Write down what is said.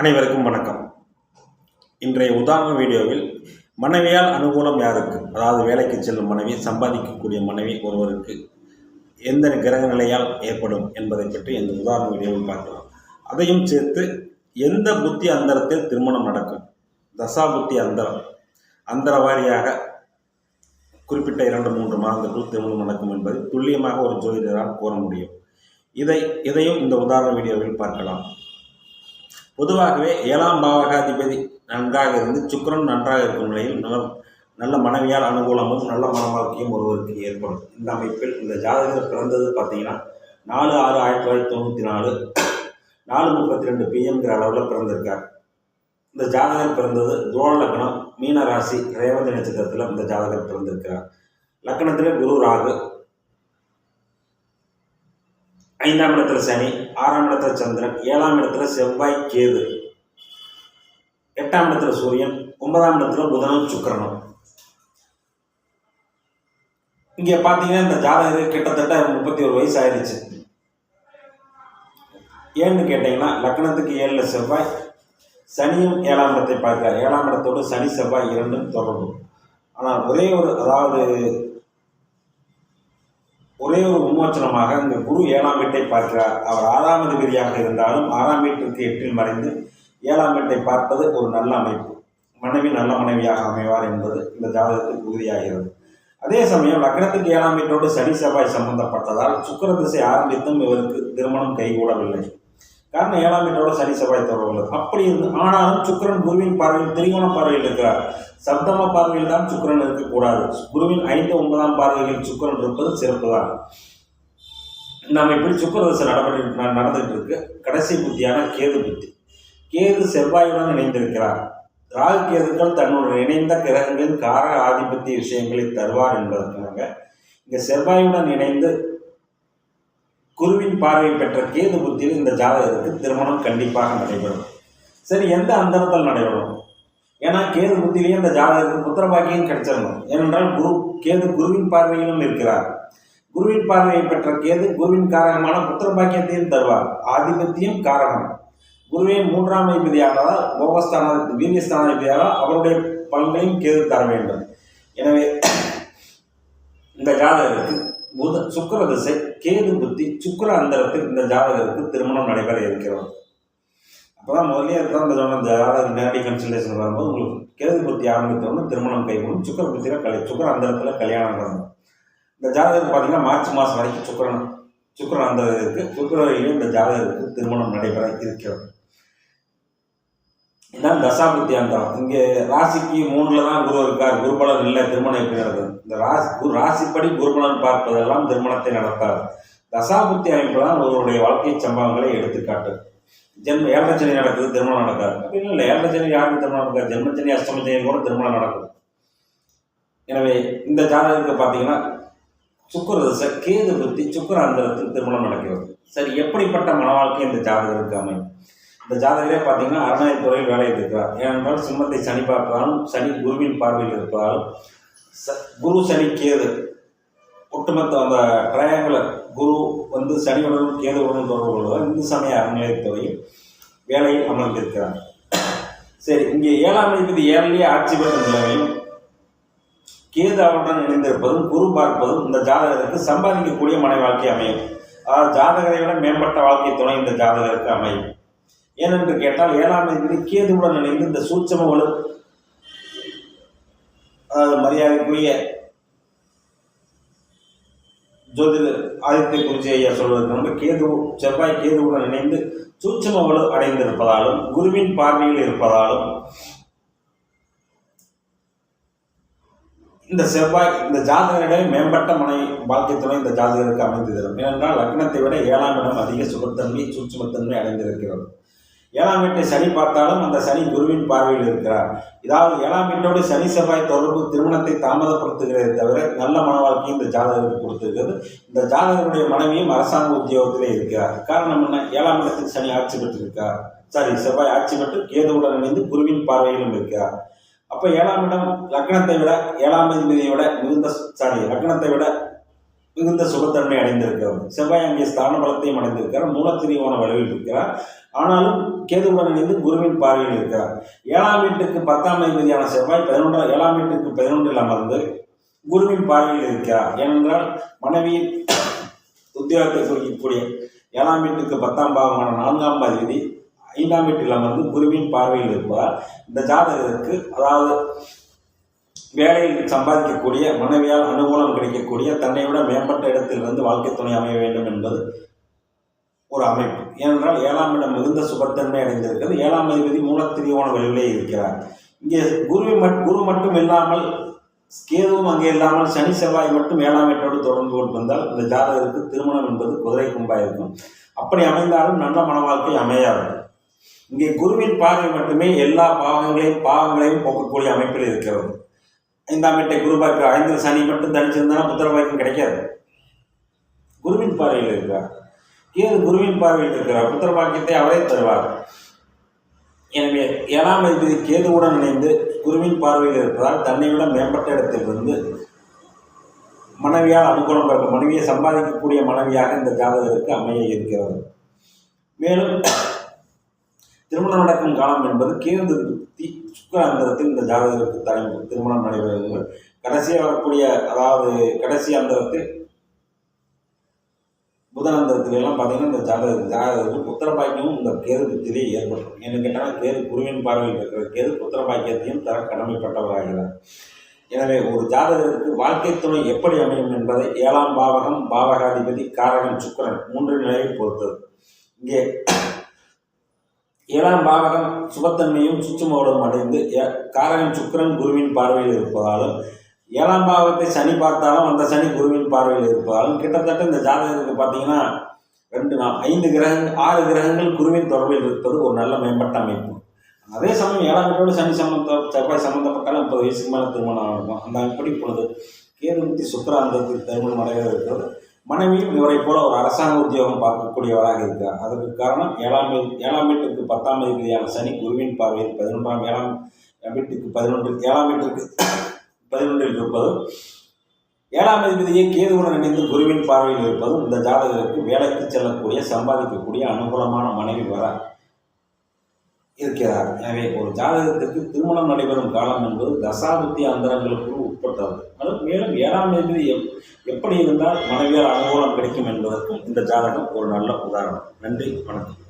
அனைவருக்கும் வணக்கம். இன்றைய உதாரண வீடியோவில் மனைவியால் அனுகூலம் யாருக்கு? அதாவது வேலைக்கு செல்லும் மனைவி சம்பாதிக்கக்கூடிய மனைவி ஒருவருக்கு எந்த கிரக நிலையால் ஏற்படும் என்பதை பற்றி இந்த உதாரண வீடியோவில் பார்க்கலாம். அதையும் சேர்த்து எந்த புத்தி அந்தரத்தில் திருமணம் நடக்கும்? தசா புத்தி அந்தரம். அந்தர வாரியாக குறிப்பிட்ட இரண்டு மூன்று மாதங்களுக்குள் திருமணம் நடக்கும் என்பதை துல்லியமாக ஒரு ஜோதிடரால் கூற முடியும். இதை இதையும் இந்த உதாரண வீடியோவில் பார்க்கலாம். பொதுவாகவே ஏழாம் பாவகாதிபதி நன்றாக இருந்து சுக்கரன் நன்றாக இருக்கும் நிலையில் நல்ல நல்ல மனைவியால் அனுகூலமும் நல்ல மன வாழ்க்கையும் ஒருவருக்கு ஏற்படும். இந்த அமைப்பில் இந்த ஜாதகர் பிறந்தது பார்த்தீங்கன்னா நாலு ஆறு ஆயிரத்தி தொள்ளாயிரத்தி தொண்ணூற்றி நாலு நாலு முப்பத்தி ரெண்டு பிஎம்ங்கிற அளவில் பிறந்திருக்கார். இந்த ஜாதகர் பிறந்தது துரோண லக்னம் மீனராசி ரேவதி நட்சத்திரத்தில் இந்த ஜாதகர் பிறந்திருக்கிறார். லக்னத்தில் குரு ராகு ஐந்தாம் இடத்துல சனி ஆறாம் இடத்துல சந்திரன் ஏழாம் இடத்துல செவ்வாய் கேது. எட்டாம் இடத்துல சூரியன் ஒன்பதாம் இடத்துல புதனும் சுக்கரனும். இங்கே பார்த்தீங்கன்னா இந்த ஜாதகருக்கு கிட்டத்தட்ட முப்பத்தி ஒரு வயசு ஆயிடுச்சு ஏன்னு கேட்டிங்கன்னா லக்னத்துக்கு ஏழில் செவ்வாய் சனியும் ஏழாம் இடத்தை பார்க்கிறார். ஏழாம் இடத்தோடு சனி செவ்வாய் இரண்டும் தொடரும். ஆனால் ஒரே ஒரு அதாவது விமோச்சனமாக இந்த குரு ஏழாம் வீட்டை பார்க்கிறார். அவர் ஆறாம் அதிபதியாக இருந்தாலும் ஆறாம் வீட்டிற்கு எட்டில் மறைந்து ஏழாம் வீட்டை பார்ப்பது ஒரு நல்ல அமைப்பு. மனைவி நல்ல மனைவியாக அமைவார் என்பது இந்த ஜாதகத்தில் உறுதியாகிறது. அதே சமயம் லக்னத்துக்கு ஏழாம் வீட்டோடு சனி செவ்வாய் சம்பந்தப்பட்டதால் சுக்கிர திசை ஆரம்பித்தும் இவருக்கு திருமணம் கைகூடவில்லை. காரணம் ஏழாம் வீட்டோட சனி செவ்வாய் தொடர்புள்ளது. அப்படி இருந்து ஆனாலும் சுக்கிரன் குருவின் பார்வையில் திரிகோண பார்வையில் இருக்கிறார். சப்தம பார்வையில் தான் சுக்கிரன் இருக்கக்கூடாது. குருவின் ஐந்து ஒன்பதாம் பார்வையில் சுக்கிரன் இருப்பது சிறப்பு தான் நம்ம இப்படி சுக்கரதசை நடப்பட்டு நடந்துகிட்டு இருக்கு கடைசி புத்தியான கேது புத்தி. கேது செவ்வாயுடன் இணைந்திருக்கிறார். ராகு கேதுக்கள் தன்னுடன் இணைந்த கிரகங்களின் காரக ஆதிபத்திய விஷயங்களை தருவார் என்பதற்காக இங்கே செவ்வாயுடன் இணைந்து குருவின் பார்வை பெற்ற கேது புத்தியில் இந்த ஜாதகத்துக்கு திருமணம் கண்டிப்பாக நடைபெறும். சரி எந்த அந்தரத்தில் நடைபெறும்? ஏன்னா கேது புத்தியிலேயே இந்த ஜாதகத்துக்கு புத்திரபாக்கியம் கிடைச்சிடணும். ஏனென்றால் குரு கேது குருவின் பார்வையிலும் இருக்கிறார். குருவின் பார்வையை பெற்ற கேது குருவின் காரகமான புத்திர பாக்கியத்தையும் தருவார். ஆதிபத்தியம் காரகம் குருவே மூன்றாம் அதிபதியானதால் போகஸ்தான வீரியஸ்தானாதிபதியால் அவருடைய பலனையும் கேது தர வேண்டும். எனவே இந்த ஜாதகருக்கு புத சுக்கர திசை கேது புத்தி சுக்கர அந்தரத்தில் இந்த ஜாதகருக்கு திருமணம் நடைபெற இருக்கிறது. அப்பதான் முதலே இருக்கிற அந்த சொன்ன இந்த ஜாதக நேரடி கன்சல்டேஷன் வரும்போது உங்களுக்கு கேது புத்தி ஆரம்பித்தோன்னு திருமணம் கைகூடும் சுக்கர புத்தியில் கலை சுக்கர அந்தரத்தில் கல்யாணம் நடக்கும். இந்த ஜாதகத்தை பார்த்தீங்கன்னா மார்ச் மாதம் வரைக்கும் சுக்கரன் சுக்கரன் அந்த இருக்கு. சுக்கரவையிலும் இந்த ஜாதகத்துக்கு திருமணம் நடைபெற இருக்கிறது. இதான் தசாபுத்தி அந்தரம் இங்கே ராசிக்கு மூணில் தான் குரு இருக்கார். குருபலன் இல்லை திருமணம் எப்படி இந்த ராசி குரு ராசிப்படி குருபலன் பார்ப்பதெல்லாம் திருமணத்தை நடத்தாது. தசாபுத்தி அமைப்பு தான் ஒருவருடைய வாழ்க்கை சம்பவங்களை எடுத்துக்காட்டு ஜென்ம ஏழரை நடக்குது திருமணம் நடக்காது. அப்படின்னு இல்லை ஏழரச்சனி யாருக்கு திருமணம் நடக்காது? ஜென்மச்சனி அஷ்டமச்சனி கூட திருமணம் நடக்குது எனவே இந்த ஜாதகத்துக்கு பார்த்தீங்கன்னா சுக்கர தசை கேது புத்தி சுக்கிர அந்தரத்தில் திருமணம் நடக்கிறது. சரி எப்படிப்பட்ட மன வாழ்க்கை இந்த ஜாதகருக்கு அமையும்? இந்த ஜாதகரே பார்த்தீங்கன்னா அறநிலைத்துறையில் வேலையில் இருக்கிறார். ஏனென்றால் சிம்மத்தை சனி பார்ப்பதாலும் சனி குருவின் பார்வையில் இருப்பதாலும் ச குரு சனி கேது ஒட்டுமொத்த அந்த ட்ரையாங்குலர் குரு வந்து சனியுடனும் கேதுவுடனும் தொடர்பு கொள்வதால் இந்து சமய அறநிலையத்துறையில் வேலையில் அமர்ந்திருக்கிறார். சரி இங்கே ஏழாம் அதிபதி ஏழிலேயே ஆட்சி பெற்ற நிலையிலும் கேது அவருடன் இணைந்திருப்பதும் குரு பார்ப்பதும் இந்த ஜாதகருக்கு சம்பாதிக்கக்கூடிய மனை வாழ்க்கை அமையும். அதாவது ஜாதகரை விட மேம்பட்ட வாழ்க்கை துணை இந்த ஜாதகருக்கு அமையும். ஏனென்று கேட்டால் ஏழாம் தேதி கேதுவுடன் இணைந்து இந்த சூட்சம ஒழு அதாவது மரியாதைக்குரிய ஜோதிடர் ஆதித்ய குறிச்சி ஐயா சொல்வதற்கு முன்பு கேது செவ்வாய் கேதுவுடன் இணைந்து சூட்சம ஒழு அடைந்திருப்பதாலும் குருவின் பார்வையில் இருப்பதாலும் இந்த செவ்வாய் இந்த ஜாதகரிடையே மேம்பட்ட மனை வாழ்க்கை துணை இந்த ஜாதகருக்கு அமைந்து ஏனென்றால் லக்னத்தை விட ஏழாம் இடம் அதிக சுபத்தன்மை சூட்சுமத்தன்மை அடைந்திருக்கிறது. ஏழாம் வீட்டை சனி பார்த்தாலும் அந்த சனி குருவின் பார்வையில் இருக்கிறார். இதாவது ஏழாம் வீட்டோடு சனி செவ்வாய் தொடர்பு திருமணத்தை தாமதப்படுத்துகிறதே தவிர நல்ல மன வாழ்க்கையும் இந்த ஜாதகருக்கு கொடுத்திருக்கிறது. இந்த ஜாதகருடைய மனைவியும் அரசாங்க உத்தியோகத்திலே இருக்கிறார். காரணம் என்ன? ஏழாம் இடத்தில் சனி ஆட்சி பெற்றிருக்கார் சாரி செவ்வாய் ஆட்சி பெற்று கேதுவுடன் இணைந்து குருவின் பார்வையிலும் இருக்கிறார். அப்போ ஏழாம் இடம் லக்னத்தை விட ஏழாம் அதிபதியை விட மிகுந்த சாரி லக்னத்தை விட மிகுந்த சுபத்தன்மை அடைந்திருக்கிறது. செவ்வாய் அங்கே ஸ்தான பலத்தையும் அடைந்திருக்கிறார். மூலத்திரியோன வலுவில் இருக்கிறார். ஆனாலும் கேதுவுடன் இணைந்து குருவின் பார்வையில் இருக்கிறார். ஏழாம் வீட்டுக்கு பத்தாம் அதிபதியான செவ்வாய் பதினொன்றாம் ஏழாம் வீட்டுக்கு பதினொன்றில் அமர்ந்து குருவின் பார்வையில் இருக்கிறார். ஏனென்றால் மனைவியின் உத்தியோகத்தை குறிக்கக்கூடிய ஏழாம் வீட்டுக்கு பத்தாம் பாவமான நான்காம் அதிபதி ஐந்தாம் வீட்டில் அமர்ந்து குருவின் பார்வையில் இருப்பார் இந்த ஜாதகருக்கு அதாவது வேலையில் சம்பாதிக்கக்கூடிய மனைவியால் அனுகூலம் கிடைக்கக்கூடிய தன்னை விட மேம்பட்ட இடத்திலிருந்து வாழ்க்கை துணை அமைய வேண்டும் என்பது ஒரு அமைப்பு. ஏனென்றால் ஏழாம் இடம் மிகுந்த சுபத்தன்மை அடைந்திருக்கிறது. ஏழாம் அதிபதி மூலத்திரியோன வழியிலே இருக்கிறார். இங்கே குருவி மட் குரு மட்டும் இல்லாமல் கேதுவும் அங்கே இல்லாமல் சனி செவ்வாய் மட்டும் ஏழாம் வீட்டோடு தொடர்ந்து கொண்டு வந்தால் இந்த ஜாதகருக்கு திருமணம் என்பது குதிரை கும்பாயிருக்கும். அப்படி அமைந்தாலும் நல்ல மன வாழ்க்கை அமையாது. இங்கே குருவின் பார்வை மட்டுமே எல்லா பாவங்களையும் பாவங்களையும் போக்கக்கூடிய அமைப்பில் இருக்கிறது. ஐந்தாம் வீட்டை குரு பார்க்கிற ஐந்து சனி மட்டும் தனிச்சிருந்தாலும் புத்திர பாக்கியம் கிடைக்காது. குருவின் பார்வையில் இருக்கிறார். கேது குருவின் பார்வையில் இருக்கிறார். புத்திர பாக்கியத்தை அவரே தருவார். எனவே ஏழாம் அதிபதி கேதுவுடன் இணைந்து குருவின் பார்வையில் இருப்பதால் தன்னை விட மேம்பட்ட இடத்திலிருந்து மனைவியால் அனுகூலம் பெற்ற மனைவியை சம்பாதிக்கக்கூடிய மனைவியாக இந்த ஜாதகருக்கு அமைய இருக்கிறது. மேலும் திருமணம் நடக்கும் காலம் என்பது கேது புத்தி சுக்கராந்திரத்தில் இந்த ஜாதகருக்கு தலைமை திருமணம் நடைபெறுகிறது கடைசியாக வரக்கூடிய அதாவது கடைசி அந்தரத்தில் புதனந்தரத்துல எல்லாம் பார்த்தீங்கன்னா இந்த ஜாதக ஜாதகத்துக்கு புத்திர பாக்கியமும் இந்த கேது புத்திலே ஏற்படும். என்ன கேட்டால் கேது குருவின் பார்வையில் இருக்கிற கேது புத்திர பாக்கியத்தையும் தர கடமைப்பட்டவராகிறார். எனவே ஒரு ஜாதகருக்கு வாழ்க்கை துணை எப்படி அமையும் என்பதை ஏழாம் பாவகம் பாவகாதிபதி காரகன் சுக்கிரன் மூன்று நிலையை பொறுத்தது. இங்கே ஏழாம் பாவகம் சுபத்தன்மையும் சுற்றுமோடும் அடைந்து ஏ- காரகன் சுக்கிரன் குருவின் பார்வையில் இருப்பதாலும் ஏழாம் பாவத்தை சனி பார்த்தாலும் அந்த சனி குருவின் பார்வையில் இருப்பதாலும் கிட்டத்தட்ட இந்த ஜாதகத்துக்கு பார்த்தீங்கன்னா ரெண்டு நாள் ஐந்து கிரகங்கள் ஆறு கிரகங்கள் குருவின் தொடர்பில் இருப்பது ஒரு நல்ல மேம்பட்ட அமைப்பு. அதே சமயம் ஏழாம் வீட்டோடு சனி சம்பந்த செவ்வாய் சம்பந்தப்பட்டாலும் முப்பது வயசுக்கு மேலே திருமணம் ஆகும். அந்த எப்படி இப்பொழுது கேது புத்தி சுக்கராந்தத்தில் திருமணம் அடைய இருக்கிறது மனைவியும் இவரை போல ஒரு அரசாங்க உத்தியோகம் பார்க்கக்கூடியவராக இருக்கிறார். அதற்கு காரணம் ஏழாம் ஏழாம் வீட்டுக்கு பத்தாம் தேதியான சனி குருவின் பார்வையில் பதினொன்றாம் ஏழாம் வீட்டுக்கு பதினொன்று ஏழாம் வீட்டுக்கு பதினொன்றில் இருப்பதும் ஏழாம் அதிபதியை கேதுவுடன் இணைந்து குருவின் பார்வையில் இருப்பதும் இந்த ஜாதகருக்கு வேலைக்கு செல்லக்கூடிய சம்பாதிக்கக்கூடிய அனுகூலமான மனைவி வர இருக்கிறார். எனவே ஒரு ஜாதகத்திற்கு திருமணம் நடைபெறும் காலம் என்பது தசாபுத்தி அந்தரங்களுக்குள் உட்பட்டது. அது மேலும் ஏழாம் தேதி எப் எப்படி இருந்தால் மனைவியால் அனுகூலம் கிடைக்கும் என்பதற்கும் இந்த ஜாதகம் ஒரு நல்ல உதாரணம். நன்றி வணக்கம்.